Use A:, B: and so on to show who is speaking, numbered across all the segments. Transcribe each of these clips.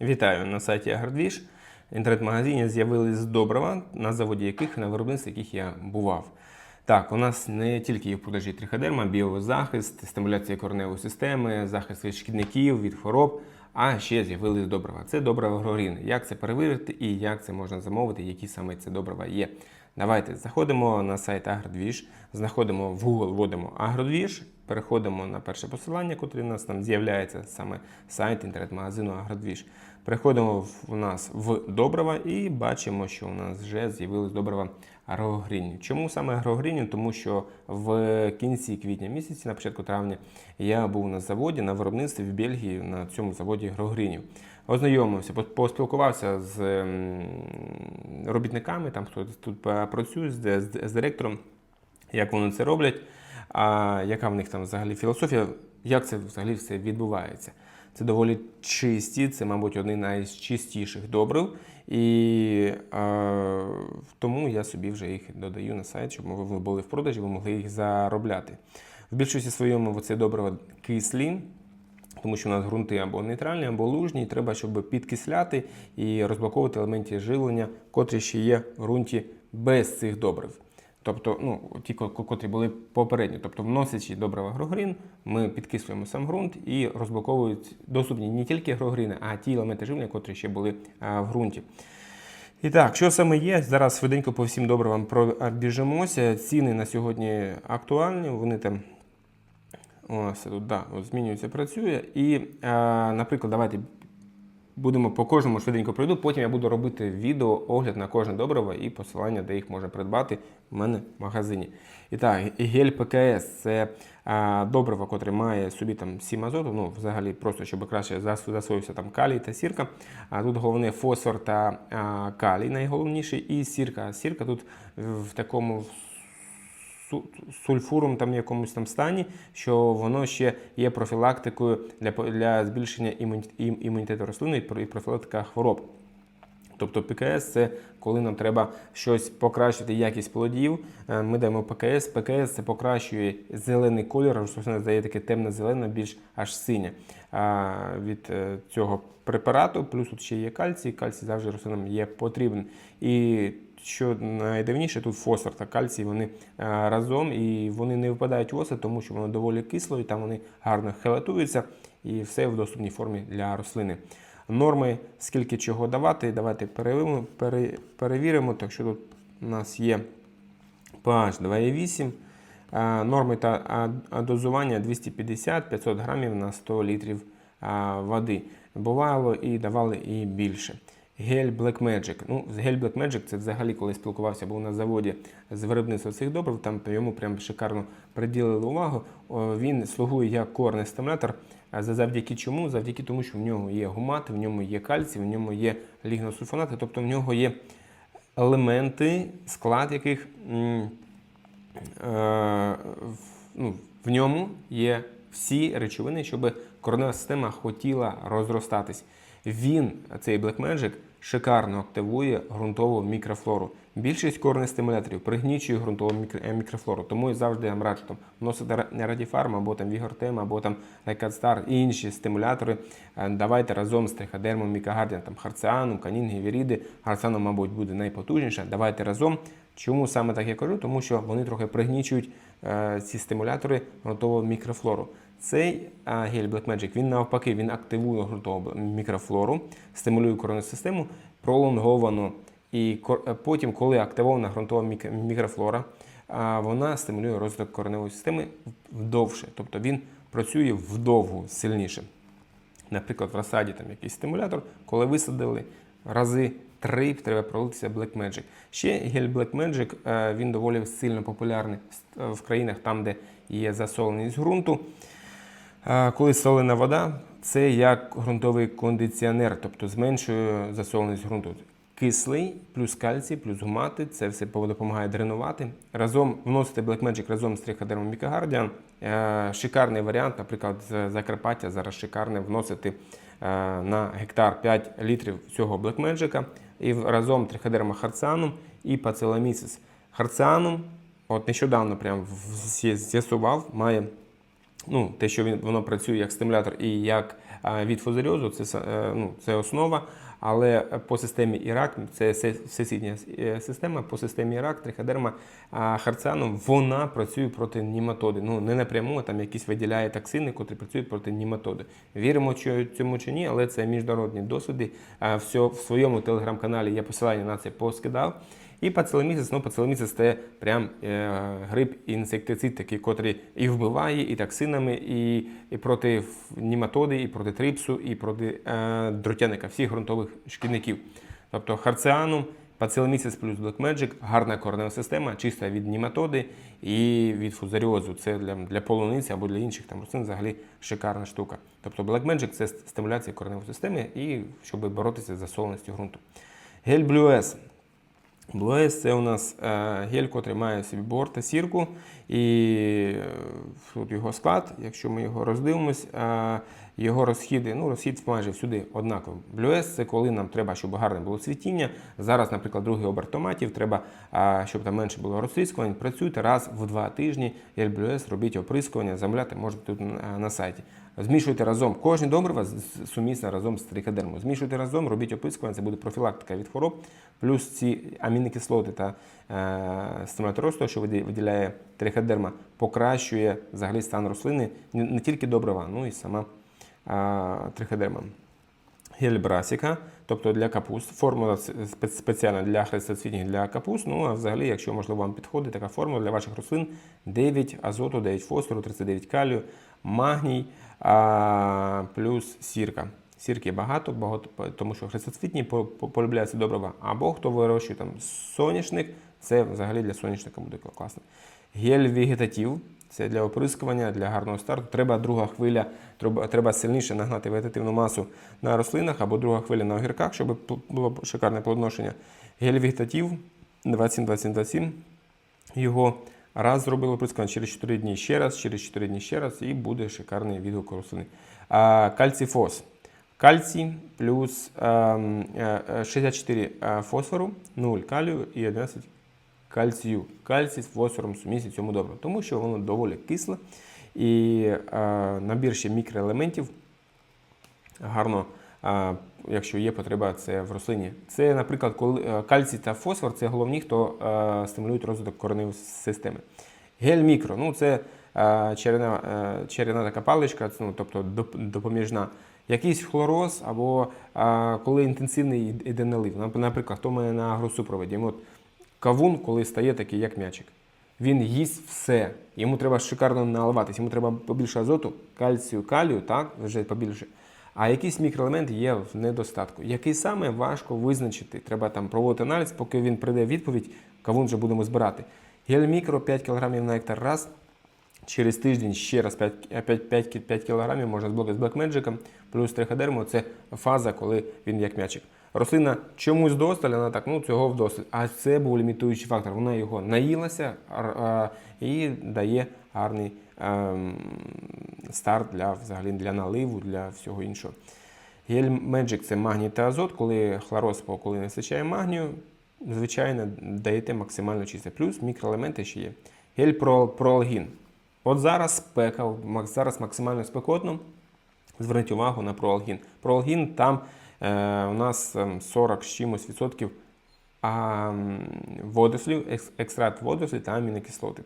A: Вітаю на сайті Агродвіж. Інтернет-магазині з'явились добрива, на заводі яких на виробництві яких я бував. Так, у нас не тільки є в продажі триходерма, біозахист, стимуляція кореневої системи, захист від шкідників, від хвороб, а ще з'явились добрива. Це добрива агрогрін. Як це перевірити і як це можна замовити, які саме це добрива є. Давайте заходимо на сайт Агродвіж, знаходимо в Google, вводимо Агродвіж, переходимо на перше посилання, яке у нас там з'являється саме сайт інтернет-магазину Агродвіж. Переходимо в, нас в добрива і бачимо, що у нас вже з'явилось добрива агрогрінів. Чому саме агрогрінів? Тому що в кінці квітня місяці, на початку травня, я був на заводі на виробництві в Бельгії на цьому заводі агрогрінів. Ознайомився, поспілкувався з робітниками, там хто тут працює, з, з директором, як вони це роблять, а яка в них там взагалі філософія, як це взагалі все відбувається. Це доволі чисті, це, мабуть, одні з найчистіших добрив. І е, тому я собі вже їх додаю на сайт, щоб ви були в продажі, ви могли їх заробляти. В більшості своєму це добрива кислі, тому що у нас ґрунти або нейтральні, або лужні, і треба, щоб підкисляти і розблоковувати елементи живлення, котрі ще є в ґрунті без цих добрив. Тобто, ну, ті, котрі були попередні. Тобто, вносячи добрива агрогрін, ми підкислюємо сам ґрунт і розблоковують доступні не тільки агрогріни, а ті елементи живлення, котрі ще були в ґрунті. І так, що саме є? Зараз швиденько по всім добривам пробіжимося. Ціни на сьогодні актуальні, вони там Ось тут, да, от змінюється, працює. І, наприклад, давайте будемо по кожному швиденько пройду. Потім я буду робити відео, огляд на кожне добриво і посилання, де їх можна придбати в мене в магазині. І так, гель ПКС це е, добриво, котре має собі там 7 азоту, ну взагалі просто щоб краще зас- засвоївся там калій та сірка. А тут головне фосфор та е, калій найголовніший, і сірка. Сірка тут в такому сульфуром там якомусь там стані, що воно ще є профілактикою для, для збільшення імунітету рослини і профілактика хвороб. Тобто ПКС це коли нам треба щось покращити якість плодів. е, Ми даємо ПКС. ПКС це покращує зелений колір, рослина здає таке темно-зелене, більш аж синє від е, цього препарату. Плюс тут ще є кальцій. Кальцій завжди рослинам є потрібен. І що найдивніше, тут фосфор та кальцій вони е, разом і вони не випадають в осад, тому що воно доволі кисло, і там вони гарно хелатуються, і все в доступній формі для рослини. Норми, скільки чого давати, давайте перевіримо, пере- перевіримо. Так що тут у нас є pH 2,8. Норми та дозування 250-500 грамів на 100 літрів води. Бувало і давали і більше. Гель Black Magic. Ну, гель Black Magic це взагалі, коли спілкувався, був на заводі з виробництва цих добрив, там йому прям шикарно приділили увагу. Він слугує як корний стимулятор. Завдяки чому? Завдяки тому, що в ньому є гумати, в ньому є кальцій, в ньому є лігносульфонати, тобто в нього є елементи, склад яких е, ну, в ньому є всі речовини, щоб коренева система хотіла розростатись. Він, цей Black Magic, шикарно активує ґрунтову мікрофлору. Більшість корних стимуляторів пригнічує ґрунтову е, мікрофлору. Тому я завжди я раджу там вносити Радіфарм або там Вігортем, або там Лайкадстар і інші стимулятори. Е, Давайте разом з триходермом, мікагардіан, там Харціаном, Канін, Гівіріди. Харціаном, мабуть, буде найпотужніше. Давайте разом. Чому саме так я кажу? Тому що вони трохи пригнічують е, ці стимулятори ґрунтову мікрофлору. Цей е, гель Black Magic, він навпаки він активує ґрунтову мікрофлору, стимулює коронну систему пролонговано. І е, потім, коли активована ґрунтова мікрофлора, вона стимулює розвиток кореневої системи вдовше. Тобто він працює вдовго сильніше. Наприклад, в розсаді там якийсь стимулятор, коли висадили рази три, треба пролитися Black Magic. Ще гель Black Magic, е, він доволі сильно популярний в- в країнах, там, де є засоленість ґрунту. Коли солена вода, це як ґрунтовий кондиціонер, тобто зменшує засоленість ґрунту. Кислий, плюс кальцій, плюс гумати, це все допомагає дренувати. Разом вносити Black Magic разом з триходермом Мікагардіан. Е, Шикарний варіант, наприклад, з Закарпаття зараз шикарне вносити е, на гектар 5 літрів цього Black Magic і разом триходерма харціаном і пацеламісис. Харціаном, от нещодавно прям з'ясував, має ну, те, що він, воно працює як стимулятор і як від фузаріозу, це, е, ну, це основа. Але по системі Ірак, це всесвітня е, система, по системі Ірак, триходерма а, вона працює проти німатоди. Ну, не напряму, а там якісь виділяє токсини, котрі працюють проти німатоди. Віримо що- цьому чи ні, але це міжнародні досвіди. Все, в своєму телеграм-каналі я посилання на це поскидав. І пацелемісяць, ну пацелемісяць це прям е, гриб інсектицид, такий, котрий і вбиває, і токсинами, і, і проти німатоди, і проти трипсу, і проти е, дротяника, всіх ґрунтових шкідників. Тобто харціанум, пацелемісяць плюс Black Magic, гарна коренева система, чиста від німатоди і від фузаріозу. Це для, для полуниці або для інших там рослин взагалі шикарна штука. Тобто Black Magic це стимуляція кореневої системи і щоб боротися з засоленістю ґрунту. Гель Blue S. Блуес це у нас е, гель, котрий має в собі бор та сірку. І е, тут його склад, якщо ми його роздивимось, е, його розхіди, ну розхід майже всюди однаковий. Блюес це коли нам треба, щоб гарне було цвітіння. Зараз, наприклад, другий оберт томатів, треба, е, щоб там менше було розтріскувань. Працюйте раз в два тижні. Гель Блюес, робіть оприскування, замовляти можете тут на- сайті. Змішуйте разом з- з- сумісне разом з трикадермою. Змішуйте разом, робіть опискування, це буде профілактика від хвороб, плюс ці амінокислоти та стимулятор росту, що виді- виділяє трикадерма, покращує взагалі стан рослини не, тільки добрива, ну і сама е, трикадерма. Гель брасіка, тобто для капуст. Формула спеціальна для хрестоцвітних для капуст. Ну а взагалі, якщо можливо вам підходить така формула для ваших рослин 9 азоту, 9 фосфору, 39 калію, магній а, плюс сірка. Сірки багато, багато, тому що хрестоцвітні по- по- полюбляються добрива. Або хто вирощує там соняшник, це взагалі для соняшника буде класно. Гель вегетатив. Це для оприскування, для гарного старту. Треба друга хвиля, треба, сильніше нагнати вегетативну масу на рослинах або друга хвиля на огірках, щоб було шикарне плодоношення. Гель вегетатив 27-27-27. Його раз зробили оприскування через 4 дні ще раз, через 4 дні ще раз, і буде шикарний відгук рослини. А, кальцій плюс ем, е, е, 64 е, фосфору, 0 калію і 11 кальцію. Кальцій з фосфором сумісі цьому добре, тому що воно доволі кисле і е, набір ще мікроелементів гарно, е, якщо є потреба, це в рослині. Це, наприклад, е, кальцій та фосфор це головні, хто е, стимулюють розвиток кореневої системи. Гель мікро, ну це черена, черена така паличка, ну, тобто допоміжна. Якийсь хлороз, або коли інтенсивний іде налив. Наприклад, хто мене на агросупроводі. От кавун, коли стає такий, як м'ячик. Він їсть все. Йому треба шикарно наливатись, йому треба побільше азоту, кальцію, калію, так, вже побільше. А якийсь мікроелемент є в недостатку. Який саме важко визначити. Треба там проводити аналіз, поки він прийде відповідь, кавун вже будемо збирати. Гель мікро 5 кг на гектар раз. Через тиждень ще раз 5, 5, 5, 5 кг можна збити з Blackmagic, плюс триходерму це фаза, коли він як м'ячик. Рослина чомусь досталь, вона так, ну цього вдосталь. А це був лімітуючий фактор. Вона його наїлася і дає гарний ем, старт для, взагалі, для наливу, для всього іншого. Гель Magic це магній та азот. Коли хлороз, коли не вистачає магнію, звичайно, даєте максимально чисте. Плюс мікроелементи ще є. Гель про, проалгін. От зараз спека, зараз максимально спекотно. Зверніть увагу на проалгін. Проалгін там е, у нас ем, 40 з чимось відсотків а, водорослів, екстракт водорослів та амінокислоти.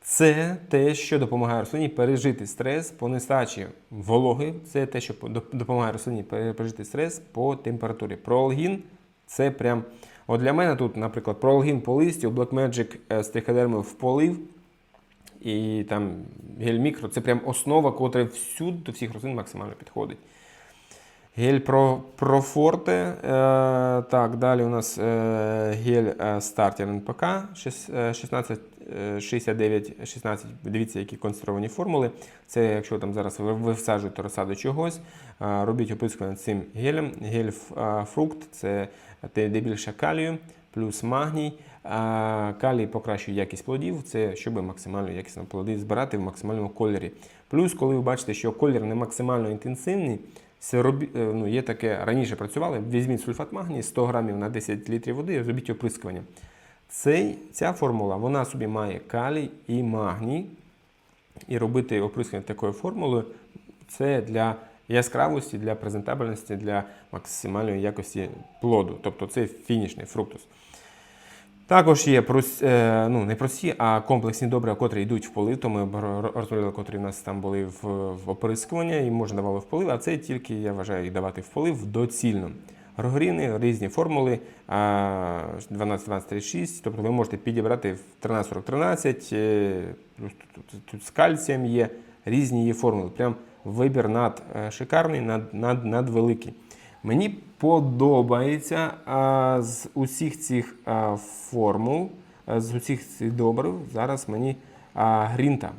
A: Це те, що допомагає рослині пережити стрес по нестачі вологи. Це те, що допомагає рослині пережити стрес по температурі. Проалгін це прям. От для мене тут, наприклад, проалгін по листю, Blackmagic е, з триходермою в полив. І там гель мікро це прям основа, котра всюди до всіх рослин максимально підходить. Гель про, профорте. Е, так, далі у нас е, гель е, стартер НПК 16, е, 69, 16. Дивіться, які концентровані формули. Це якщо там зараз ви, ви всаджуєте розсаду чогось, робіть опискування цим гелем. Гель фрукт це де більше калію, плюс магній. Калій покращує якість плодів, це щоб максимально якісно плоди збирати в максимальному кольорі. Плюс, коли ви бачите, що колір не максимально інтенсивний, ну, є таке, раніше працювали, візьміть сульфат магнію 100 грамів на 10 літрів води і зробіть оприскування. Цей, ця формула вона собі має калій і магній. І робити оприскування такою формулою це для яскравості, для презентабельності, для максимальної якості плоду. Тобто це фінішний фруктус. Також є прос- е, ну, не прості, а комплексні добрива, котрі йдуть в полив. То ми розповідали, котрі у нас там були в, в оприскування, і можна давали в полив, а це тільки, я вважаю, їх давати в полив доцільно. Рогоріни, різні формули, 12-12-36, тобто ви можете підібрати в 13-40-13, е, тут, з кальцієм є, різні є формули. Прям вибір над е, шикарний, над, над, надвеликий. Мені подобається а, з усіх цих а, формул, а, з усіх цих добрив, зараз мені а, грінта.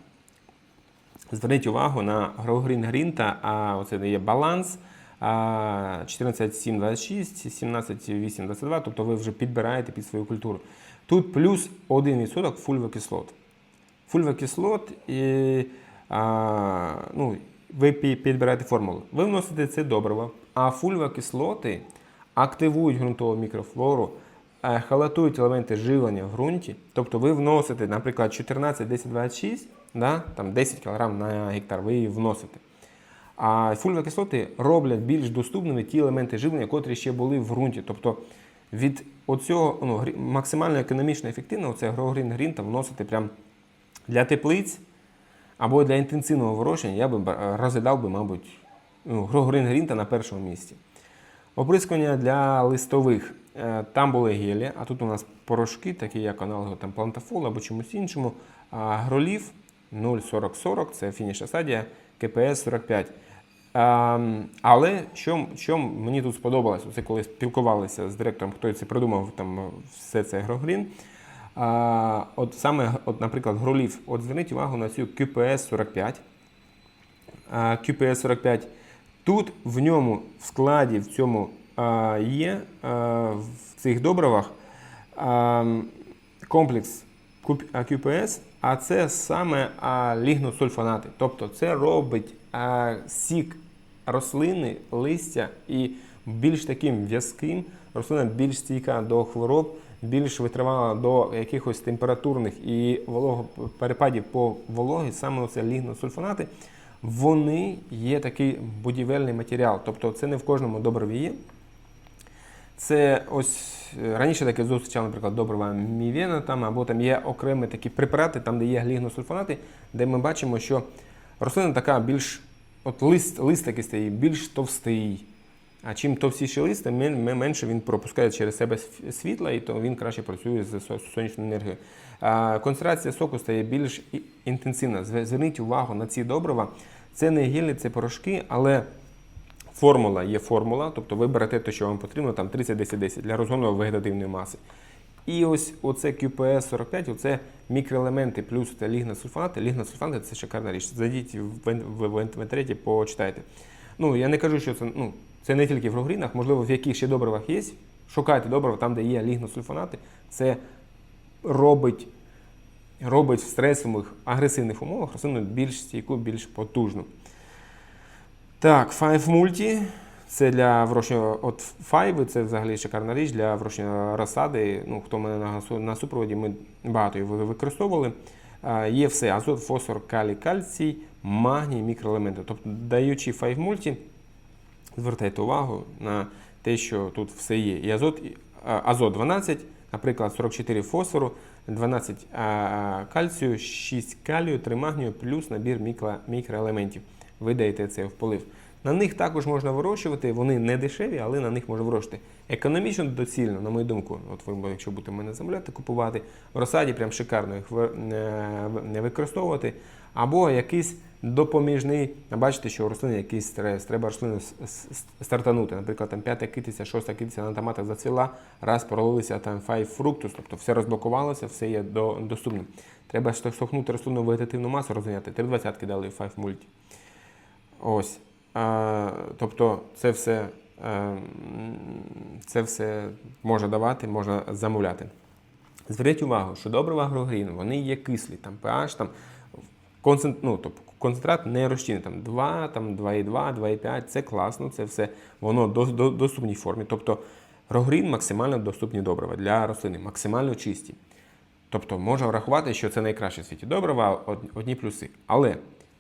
A: Зверніть увагу на Грогрін Грінта, а оце є баланс. 14,726, 17,822, тобто ви вже підбираєте під свою культуру. Тут плюс 1% фульвокислот. Фульвокислот, і, а, ну, ви підбираєте формулу. Ви вносите це добриво, а фульвокислоти активують ґрунтову мікрофлору, е, халатують елементи живлення в ґрунті. Тобто ви вносите, наприклад, 14, 10, 26, да, там 10 кг на гектар, ви її вносите. А фульвокислоти роблять більш доступними ті елементи живлення, котрі ще були в ґрунті. Тобто від оцього ну, максимально економічно ефективно це грогрін грін вносити прям для теплиць або для інтенсивного вирощення, я би розглядав би, мабуть, ну, грінта на першому місці. Оприскування для листових. Е, Там були гелі, а тут у нас порошки, такі як аналоги там, плантафол або чомусь іншому. А гролів 0,4040 це фінішна стадія, КПС 45. Ем, але що, що мені тут сподобалось, це коли спілкувалися з директором, хто це придумав там все це грогрін. А, от саме, от, наприклад, гролів, от зверніть увагу на цю QPS 45. QPS 45. Тут в ньому в складі в цьому а, є а, в цих добривах а, комплекс QPS, а це саме а, лігносульфонати. Тобто це робить а, сік рослини, листя і більш таким в'язким, рослина більш стійка до хвороб, більш витривала до якихось температурних і волого, перепадів по вологі, саме оце лігносульфонати, вони є такий будівельний матеріал. Тобто це не в кожному добриві є. Це ось е, раніше таке зустрічав, наприклад, добрива мівена там, або там є окремі такі препарати, там, де є глігносульфонати, де ми бачимо, що рослина така більш, от лист, лист стає більш товстий. А чим товстіший лист, тим мен- мен- менше він пропускає через себе світла, і то він краще працює з сонячною енергією. Концентрація соку стає більш інтенсивна. Зверніть увагу на ці добрива. Це не гелі, це порошки, але Формула є формула, тобто ви берете те, що вам потрібно, там 30-10-10 для розгону вегетативної маси. І ось оце QPS 45, оце мікроелементи плюс це лігносульфати. Лігносульфати це шикарна річ. Зайдіть в інтернеті, почитайте. Ну, я не кажу, що це, ну, це не тільки в грогрінах, можливо, в яких ще добривах є. Шукайте добрива там, де є лігносульфонати. Це робить, робить в стресових агресивних умовах рослину більш стійку, більш потужну. Так, Five Multi. Це для вирощення от Five, це взагалі шикарна річ для вирощення розсади. Ну, хто мене на, на супроводі, ми багато ви- використовували. А, Є все: азот, фосфор, калій, кальцій, магній, мікроелементи. Тобто, даючи Five Multi, звертайте увагу на те, що тут все є. І азот, азот 12, наприклад, 44 фосфору, 12 кальцію, 6 калію, 3 магнію, плюс набір мікро, мікроелементів. Ви даєте це в полив. На них також можна вирощувати, вони не дешеві, але на них можна вирощувати. Економічно доцільно, на мою думку, от ви, якщо будете мене замовляти, купувати, в розсаді прям шикарно їх не- не використовувати. Або якийсь допоміжний, бачите, що у рослини якийсь стрес, треба рослину стартанути. Наприклад, там п'ята китиця, шоста китиця на томатах зацвіла, раз пролилися там файв фруктус, тобто все розблокувалося, все є до, доступним. Треба штовхнути рослинну вегетативну масу розганяти. Три двадцятки дали файв мульті. Ось. А, тобто це все, е, це все може давати, можна замовляти. Зверніть увагу, що добрива агрогрін, вони є кислі, там pH, там концент, ну, тобто, концентрат не розчинний, там 2, там 2,2, 2,5, це класно, це все воно до, до, доступній формі. Тобто грогрін максимально доступні добрива для рослини, максимально чисті. Тобто можна врахувати, що це найкраще в світі добрива, одні плюси. Але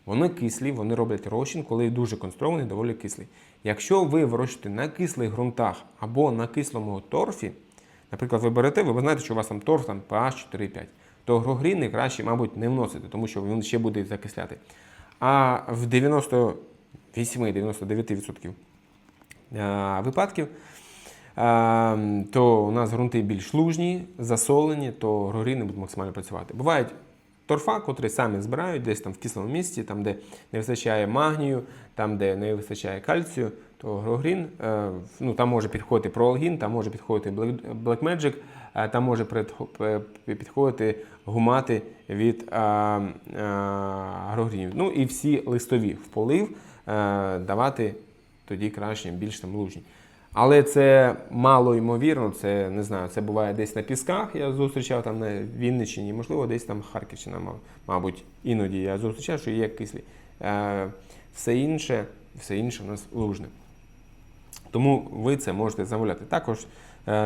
A: Вони кислі, вони роблять розчин, коли дуже концентрований, доволі кислий. Якщо ви вирощуєте на кислих ґрунтах або на кислому торфі, наприклад, ви берете, ви знаєте, що у вас там торф там pH 4,5, то грогріни краще, мабуть, не вносити, тому що він ще буде закисляти. А в 98-99% е, випадків е, то у нас ґрунти більш лужні, засолені, то грогріни будуть максимально працювати. Бувають торфа, котрі самі збирають десь там в кислому місці, там, де не вистачає магнію, там, де не вистачає кальцію, то грогрін, е, ну, там може підходити проалгін, там може підходити Black- Magic, там може е, підходити гумати від е, е. Ну і всі листові в полив е, давати тоді краще, більш там лужні. Але це мало ймовірно, це не знаю, це буває десь на пісках. Я зустрічав там на Вінниччині, можливо, десь там Харківщина, мабуть, іноді я зустрічав, що є кислі. Е, все інше, все інше у нас лужне. Тому ви це можете замовляти. Також е,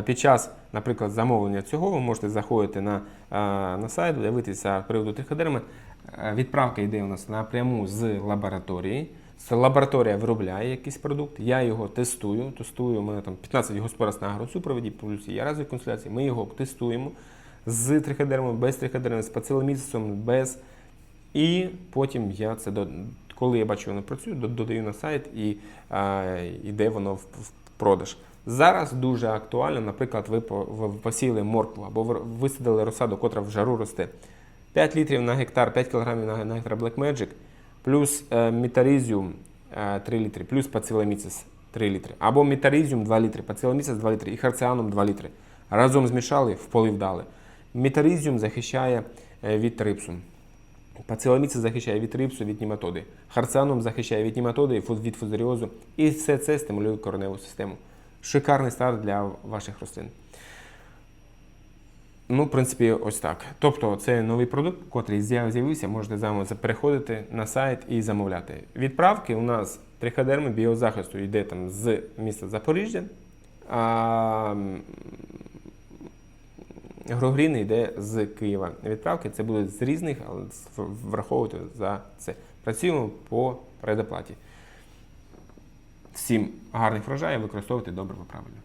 A: під час, наприклад, замовлення цього ви можете заходити на, е, на сайт, дивитися приводу триходерми. Е, Відправка йде у нас напряму з лабораторії. Лабораторія виробляє якийсь продукт, я його тестую. Тестую, у мене там 15 господарств на агросупроводі, плюс є разові консультації. Ми його тестуємо з триходермом, без триходерми, з пациломісисом, без. І потім я це коли я бачу, воно працює, додаю на сайт і е, йде воно в, продаж. Зараз дуже актуально, наприклад, ви по- ви посіяли моркву або висадили розсаду, котра в жару росте. 5 літрів на гектар, 5 кг на, гектар Black Magic, плюс е, метарізіум е, 3 літри, плюс пациломіцис 3 літри, або метарізіум 2 літри, пациломіцис 2 літри і харціаном 2 літри. Разом змішали, в полив дали. Метарізіум захищає е, від трипсу. Пациломіцис захищає від рипсу, від німатоди. Харціаном захищає від німатоди, від фузаріозу. І все це стимулює кореневу систему. Шикарний старт для ваших рослин. Ну, в принципі, ось так. Тобто, це новий продукт, котрий з'явився, можете замовити, переходити на сайт і замовляти. Відправки у нас триходерми біозахисту йде там з міста Запоріжжя. А Грогрін йде з Києва. Відправки це будуть з різних, але враховувати за це. Працюємо по предоплаті. Всім гарних врожаїв, використовуйте добре правильно.